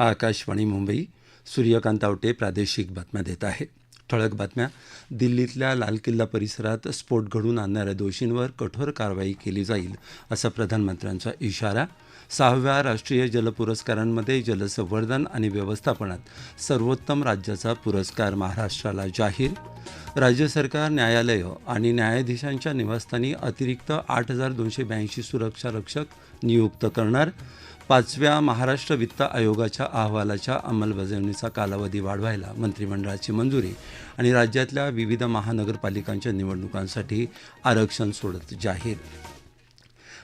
आकाशवाणी मुंबई सूर्यकांत आवटे प्रादेशिक बातम्या देत आहे ठळक बातम्या. दिल्लीतल्या लाल किल्ला परिसरात स्फोट घडवून आणणाऱ्या दोषींवर कठोर कारवाई केली जाईल असा प्रधानमंत्र्यांचा इशारा. सहाव्या राष्ट्रीय जल पुरस्कारांमध्ये जलसंवर्धन आणि व्यवस्थापनात सर्वोत्तम राज्याचा पुरस्कार महाराष्ट्राला जाहीर. राज्य सरकार न्यायालयं आणि न्यायाधीशांच्या निवासस्थानी अतिरिक्त आठ हजार दोनशे ब्याऐंशी सुरक्षा रक्षक नियुक्त करणार. पाचव्या महाराष्ट्र वित्त आयोगाच्या अहवालाच्या अंमलबजावणीचा कालावधी वाढवायला मंत्रिमंडळाची मंजुरी आणि राज्यातल्या विविध महानगरपालिकांच्या निवडणुकांसाठी आरक्षण सोडत जाहीर.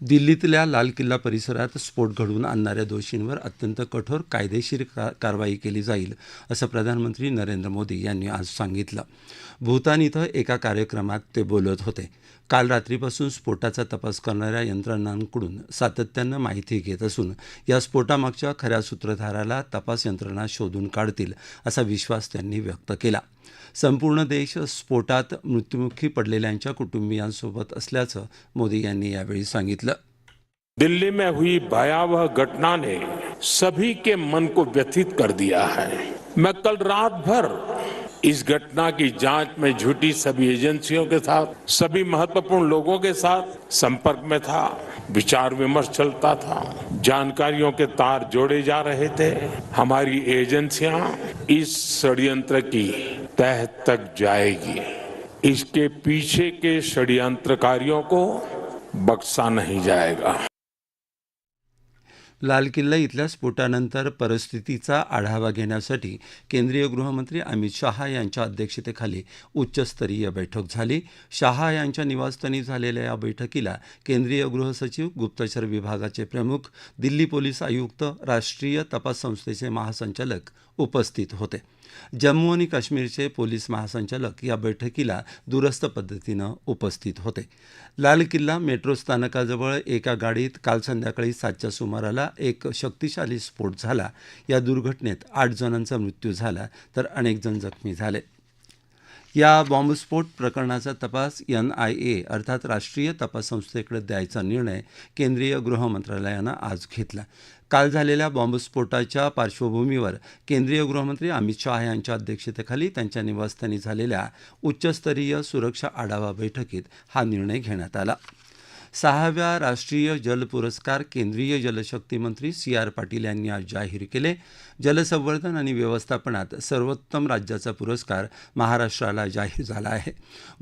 दिल्लीतल्या लाल किल्ला परिसरात स्फोट घडवून आणणाऱ्या दोषींवर अत्यंत कठोर कायदेशीर का कारवाई केली जाईल असं प्रधानमंत्री नरेंद्र मोदी यांनी आज सांगितलं. भूतान इथं एका कार्यक्रमात ते बोलत होते. काल रात्रीपासून स्फोटाचा तपास करणाऱ्या यंत्रणांकडून सातत्यानं माहिती घेत असून या स्फोटामागच्या खऱ्या सूत्रधाराला तपास यंत्रणा शोधून काढतील असा विश्वास त्यांनी व्यक्त केला. संपूर्ण देश स्फोटात मृत्युमुखी पडलेल्यांच्या कुटुंबियांसोबत असल्याचं मोदी यांनी यावेळी सांगितलं. दिल्ली में हुई भयावह घटना ने सभी के मन को व्यथित कर दिया है। मैं कल रात भर इस घटना की जाँच में जुटी सभी एजेंसियों के साथ, सभी महत्वपूर्ण लोगों के साथ संपर्क में था, विचार विमर्श चलता था, जानकारियों के तार जोड़े जा रहे थे। हमारी एजेंसियाँ इस षड्यंत्र की तह तक जाएगी। इसके पीछे के षड्यंत्रकारियों को बख्शा नहीं जाएगा। लाल किल्ला इथल्या स्फोटानंतर परिस्थितीचा आढावा घेण्यासाठी केंद्रीय गृहमंत्री अमित शहा यांच्या अध्यक्षतेखाली उच्चस्तरीय बैठक झाली. शहा यांच्या निवासस्थानी झालेल्या या बैठकीला केंद्रीय गृहसचिव गुप्तचर विभागाचे प्रमुख दिल्ली पोलीस आयुक्त राष्ट्रीय तपास संस्थेचे महासंचालक उपस्थित होते. जम्मू आणि काश्मीरचे पोलीस महासंचालक या बैठकीला दूरस्थ पद्धतीनं उपस्थित होते. लाल किल्ला मेट्रो स्थानकाजवळ एका गाडीत काल संध्याकाळी सातच्या सुमाराला एक शक्तिशाली स्फोट झाला. या दुर्घटनेत आठ जणांचा मृत्यू झाला तर अनेक जण जखमी झाले. या बॉम्बस्फोट प्रकरणाचा तपास एन आय ए अर्थात राष्ट्रीय तपास संस्थेकडे द्यायचा निर्णय केंद्रीय गृह मंत्रालयानं आज घेतला. काल झालेल्या बॉम्बस्फोटाच्या पार्श्वभूमीवर केंद्रीय गृहमंत्री अमित शहा यांच्या अध्यक्षतेखाली त्यांच्या निवासस्थानी झालेल्या उच्चस्तरीय सुरक्षा आढावा बैठकीत हा निर्णय घेण्यात आला. सहाव्या राष्ट्रीय जल पुरस्कार केंद्रीय जलशक्ती मंत्री सी आर पाटील यांनी आज जाहीर केले. जलसंवर्धन आणि व्यवस्थापनात सर्वोत्तम राज्याचा पुरस्कार महाराष्ट्राला जाहीर झाला आहे.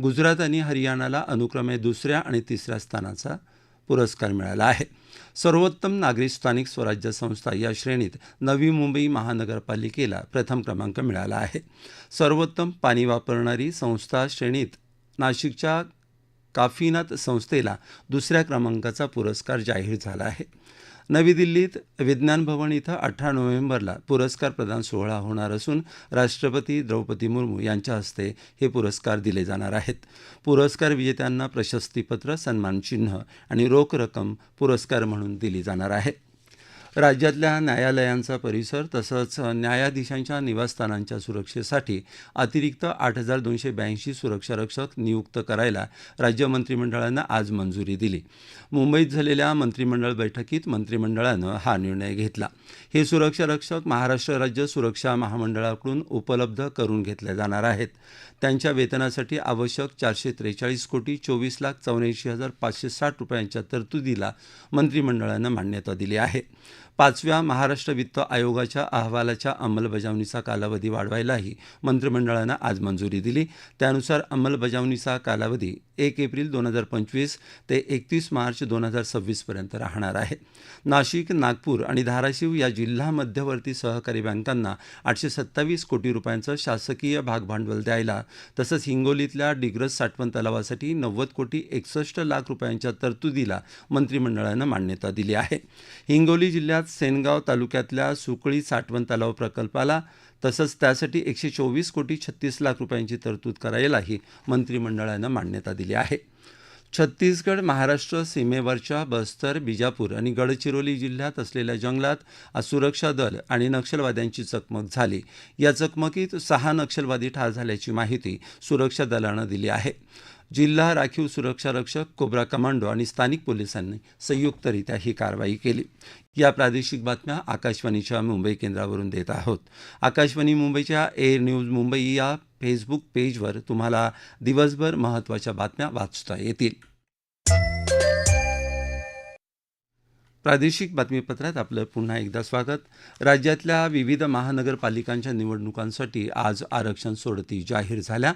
गुजरात आणि हरियाणाला अनुक्रमे दुसऱ्या आणि तिसऱ्या स्थानाचा पुरस्कार मिळाला आहे. सर्वोत्तम नागरी स्थानिक स्वराज्य संस्था या श्रेणीत नवी मुंबई महानगरपालिकेला प्रथम क्रमांक मिळाला आहे. सर्वोत्तम पाणी वापरणारी संस्था श्रेणीत नाशिकच्या काफीनाथ संस्थेला दुसऱ्या क्रमांकाचा पुरस्कार जाहीर झाला आहे. नवी दिल्लीत विज्ञान भवन इथं अठरा नोव्हेंबरला पुरस्कार प्रदान सोहळा होणार असून राष्ट्रपती द्रौपदी मुर्मू यांच्या हस्ते हे पुरस्कार दिले जाणार आहेत. पुरस्कार विजेत्यांना प्रशस्तीपत्र सन्मानचिन्ह आणि रोख रक्कम पुरस्कार म्हणून दिली जाणार आहे. राज्यातल्या न्यायालयांचा परिसर तसंच न्यायाधीशांच्या निवासस्थानांच्या सुरक्षेसाठी अतिरिक्त आठ हजार दोनशे ब्याऐंशी सुरक्षारक्षक नियुक्त करायला राज्य मंत्रिमंडळानं आज मंजुरी दिली. मुंबईत झालेल्या मंत्रिमंडळ बैठकीत मंत्रिमंडळानं हा निर्णय घेतला. हे सुरक्षारक्षक महाराष्ट्र राज्य सुरक्षा महामंडळाकडून उपलब्ध करून घेतले जाणार आहेत. त्यांच्या वेतनासाठी आवश्यक चारशे त्रेचाळीस कोटी चोवीस लाख चौऱ्याऐंशी हजार पाचशे साठ रुपयांच्या तरतुदीला मंत्रिमंडळानं मान्यता दिली आहे. पाचव्या महाराष्ट्र वित्त आयोगाच्या अहवालाच्या अंमलबजावणीचा कालावधी वाढवायलाही मंत्रिमंडळानं आज मंजुरी दिली. त्यानुसार अंमलबजावणीचा कालावधी एक एप्रिल दोन हजार पंचवीस ते एकतीस मार्च दोन हजार सव्वीसपर्यंत राहणार आहे. नाशिक नागपूर आणि धाराशिव या जिल्हा मध्यवर्ती सहकारी बँकांना आठशे सत्तावीस कोटी रुपयांचं शासकीय भागभांडवल द्यायला तसंच हिंगोलीतल्या डिग्रस साठवण तलावासाठी नव्वद कोटी एकसष्ट लाख रुपयांच्या तरतुदीला मंत्रिमंडळानं मान्यता दिली आहे. हिंगोली जिल्ह्यात सेनगाव तालुक्यातल्या सुकळी साठवण तलाव प्रकल्पाला तसंच त्यासाठी एकशे चोवीस कोटी छत्तीस लाख रुपयांची तरतूद करायलाही मंत्रिमंडळानं मान्यता दिली आहे. छत्तीसगड महाराष्ट्र सीमेवरच्या बस्तर बिजापूर आणि गडचिरोली जिल्ह्यात असलेल्या जंगलात आज सुरक्षा दल आणि नक्षलवाद्यांची चकमक झाली. या चकमकीत सहा नक्षलवादी ठार झाल्याची माहिती सुरक्षा दलानं दिली आहे. जिल्हा राखीव सुरक्षा रक्षक कोब्रा कमांडो आणि स्थानिक पोलिसांनी संयुक्तरित्या ही कारवाई केली. या प्रादेशिक बातम्या आकाशवाणीच्या मुंबई केंद्रावरून देत आहोत. आकाशवाणी मुंबईच्या एअर न्यूज मुंबई या फेसबुक पेजवर तुम्हाला दिवसभर महत्त्वाच्या बातम्या वाचता येतील. प्रादेशिक बातमीपत्रात आपलं पुन्हा एकदा स्वागत. राज्यातल्या विविध महानगरपालिकांच्या निवडणुकांसाठी आज आरक्षण सोडती जाहीर झाल्या.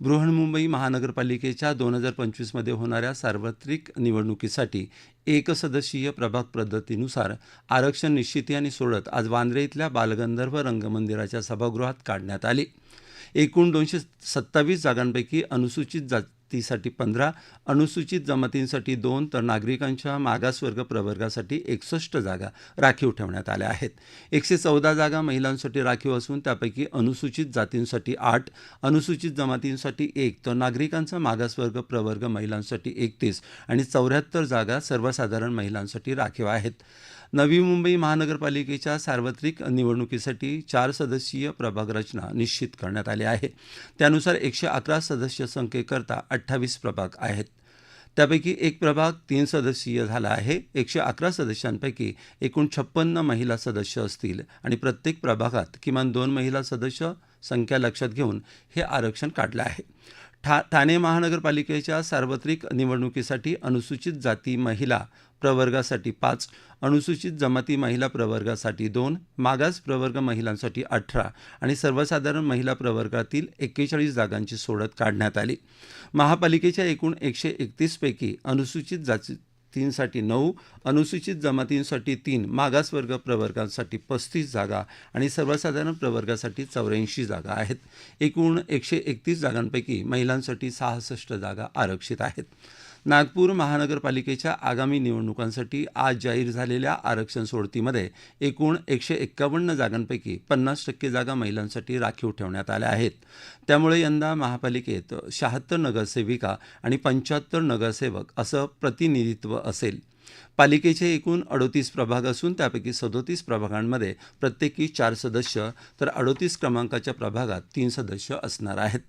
बृहन्मुंबई महानगरपालिकेच्या दोन हजार पंचवीसमध्ये होणाऱ्या सार्वत्रिक निवडणुकीसाठी एकसदस्यीय प्रभाग पद्धतीनुसार आरक्षण निश्चिती आणि सोडत आज वांद्रे इथल्या बालगंधर्व रंगमंदिराच्या सभागृहात काढण्यात आली. एकूण दोनशे सत्तावीस जागांपैकी अनुसूचित जातीसाठी पंधरा अनुसूचित जमातींसाठी दोन तर नागरिकांच्या मागासवर्ग प्रवर्गासाठी एकसष्ट जागा राखीव ठेवण्यात आल्या आहेत. एकशे चौदा जागा महिलांसाठी राखीव असून त्यापैकी अनुसूचित जातींसाठी आठ अनुसूचित जमातींसाठी एक तर नागरिकांचा मागासवर्ग प्रवर्ग महिलांसाठी एकतीस आणि चौऱ्याहत्तर जागा सर्वसाधारण महिलांसाठी राखीव आहेत. नवी मुंबई महानगरपालिकेच्या सार्वत्रिक निवडणुकीसाठी चार सदस्यीय प्रभाग रचना निश्चित करण्यात आली आहे. त्यानुसार एकशे अकरा सदस्य संख्येकरता अठ्ठावीस प्रभाग आहेत. त्यापैकी एक प्रभाग तीन सदस्यीय झाला आहे. एकशे अकरा सदस्यांपैकी एकूण छप्पन्न महिला सदस्य असतील आणि प्रत्येक प्रभागात किमान दोन महिला सदस्य संख्या लक्षात घेऊन हे आरक्षण काढलं आहे. ठा ठाणे महानगरपालिकेच्या सार्वत्रिक निवडणुकीसाठी अनुसूचित जाती महिला प्रवर्गासाठी पाच अनुसूचित जमाती महिला प्रवर्गासाठी दोन मागास प्रवर्ग महिलांसाठी अठरा आणि सर्वसाधारण महिला प्रवर्गातील एक्केचाळीस जागांची सोडत काढण्यात आली. महापालिकेच्या एकूण एकशे एकतीसपैकी अनुसूचित जातींसाठी नऊ अनुसूचित जमातींसाठी तीन मागासवर्ग प्रवर्गांसाठी पस्तीस जागा आणि सर्वसाधारण प्रवर्गासाठी चौऱ्याऐंशी जागा आहेत. एकूण एकशे एकतीस जागांपैकी महिलांसाठी सहासष्ट जागा आरक्षित आहेत. नागपूर महानगरपालिकेच्या आगामी निवडणुकांसाठी आज जाहीर झालेल्या आरक्षण सोडतीमध्ये एकूण एकशे एक्कावन्न जागांपैकी पन्नास टक्के जागा महिलांसाठी राखीव ठेवण्यात आल्या आहेत. त्यामुळे यंदा महापालिकेत शहात्तर नगरसेविका आणि पंच्याहत्तर नगरसेवक असं प्रतिनिधित्व असेल. पालिकेचे एकूण अडोतीस प्रभाग असून त्यापैकी सदोतीस प्रभागांमध्ये प्रत्येकी चार सदस्य तर अडोतीस क्रमांकाच्या प्रभागात तीन सदस्य असणार आहेत.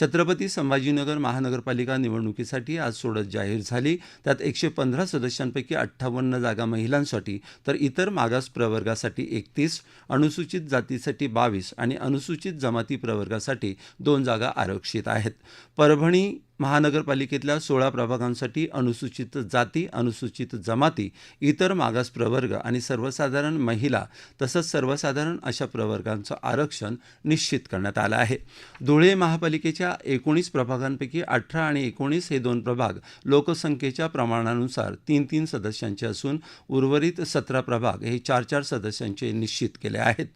छत्रपती संभाजीनगर महानगरपालिका निवडणुकीसाठी आज सोडत जाहीर झाली. त्यात एकशे पंधरा सदस्यांपैकी अठ्ठावन्न जागा महिलांसाठी तर इतर मागास प्रवर्गासाठी एकतीस अनुसूचित जातीसाठी बावीस आणि अनुसूचित जमाती प्रवर्गासाठी दोन जागा आरक्षित आहेत. परभणी महानगरपालिकेतल्या सोळा प्रभागांसाठी अनुसूचित जाती अनुसूचित जमाती इतर मागास प्रवर्ग आणि सर्वसाधारण महिला तसंच सर्वसाधारण अशा प्रवर्गांचं आरक्षण निश्चित करण्यात आलं आहे. धुळे महापालिकेच्या एकोणीस प्रभागांपैकी अठरा आणि एकोणीस हे दोन प्रभाग लोकसंख्येच्या प्रमाणानुसार तीन तीन सदस्यांचे असून उर्वरित सतरा प्रभाग हे चार चार सदस्यांचे निश्चित केले आहेत.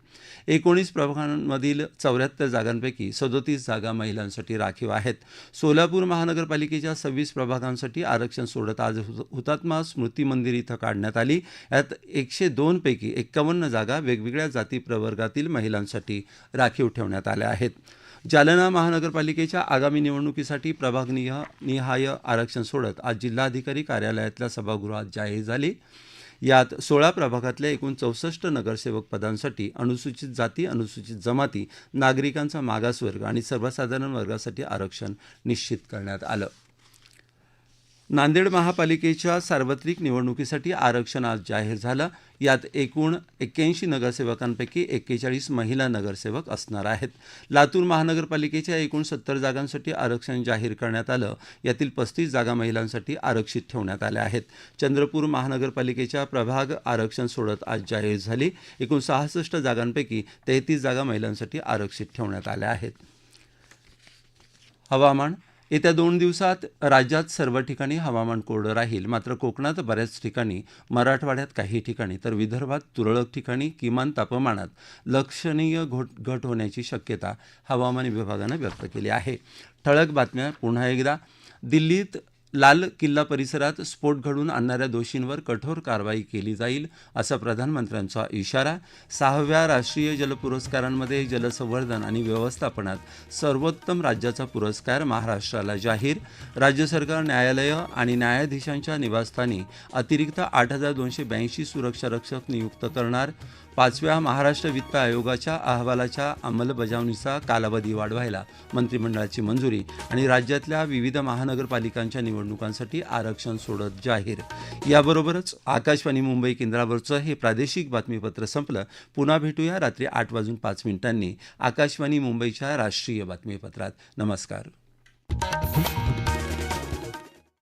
एकोणीस प्रभागांमधील चौऱ्याहत्तर जागांपैकी सदोतीस जागा महिलांसाठी राखीव आहेत. सोलापूर महानगरपालिकेच्या सव्वीस प्रभागांसाठी आरक्षण सोडत आज हुतात्मा स्मृती मंदिर इथं काढण्यात आली. यात एकशे दोनपैकी एक्कावन्न जागा वेगवेगळ्या जाती प्रवर्गातील महिलांसाठी राखीव ठेवण्यात आल्या आहेत. जालना महानगरपालिकेच्या आगामी निवडणुकीसाठी प्रभाग निहाय आरक्षण सोडत आज जिल्हाधिकारी कार्यालयातल्या सभागृहात जाहीर झाली. यात सोळा प्रभागातल्या एकूण चौसष्ट नगरसेवक पदांसाठी अनुसूचित जाती अनुसूचित जमाती नागरिकांचा मागासवर्ग आणि सर्वसाधारण वर्गासाठी आरक्षण निश्चित करण्यात आलं. नांदेड महापालिकेच्या सार्वत्रिक निवडणुकीसाठी आरक्षण आज जाहीर झालं. यात एकूण एक्क्याऐंशी नगरसेवकांपैकी एक्केचाळीस महिला नगरसेवक असणार आहेत. लातूर महानगरपालिकेच्या एकूण सत्तर जागांसाठी आरक्षण जाहीर करण्यात आलं. यातील पस्तीस जागा महिलांसाठी आरक्षित ठेवण्यात आल्या आहेत. चंद्रपूर महानगरपालिकेच्या प्रभाग आरक्षण सोडत आज जाहीर झाली. एकूण सहासष्ट जागांपैकी तेहतीस जागा महिलांसाठी आरक्षित ठेवण्यात आल्या आहेत. हवामान येत्या दोन दिवसात राज्यात सर्व ठिकाणी हवामान कोरडं राहील. मात्र कोकणात बऱ्याच ठिकाणी मराठवाड्यात काही ठिकाणी तर विदर्भात तुरळक ठिकाणी किमान तापमानात लक्षणीय घोट घट होण्याची शक्यता हवामान विभागानं व्यक्त केली आहे. ठळक बातम्या पुन्हा एकदा. दिल्लीत लाल किल्ला परिसरात स्फोट घडवून आणणाऱ्या दोषींवर कठोर कारवाई केली जाईल असा प्रधानमंत्र्यांचा इशारा. सहाव्या राष्ट्रीय जल पुरस्कारांमध्ये जलसंवर्धन आणि व्यवस्थापनात सर्वोत्तम राज्याचा पुरस्कार महाराष्ट्राला जाहीर. राज्य सरकार न्यायालयं आणि न्यायाधीशांच्या निवासस्थानी अतिरिक्त आठ हजार दोनशे ब्याऐंशी सुरक्षा रक्षक नियुक्त करणार. पाचव्या महाराष्ट्र वित्त आयोगाच्या अहवालाच्या अंमलबजावणीचा कालावधी वाढवायला मंत्रिमंडळाची मंजुरी आणि राज्यातल्या विविध महानगरपालिकांच्या निवडणुकांसाठी आरक्षण सोडत जाहीर. याबरोबरच आकाशवाणी मुंबई केंद्रावरचं हे प्रादेशिक बातमीपत्र संपलं. पुन्हा भेटूया रात्री आठ वाजून पाच मिनिटांनी आकाशवाणी मुंबईच्या राष्ट्रीय बातमीपत्रात. नमस्कार.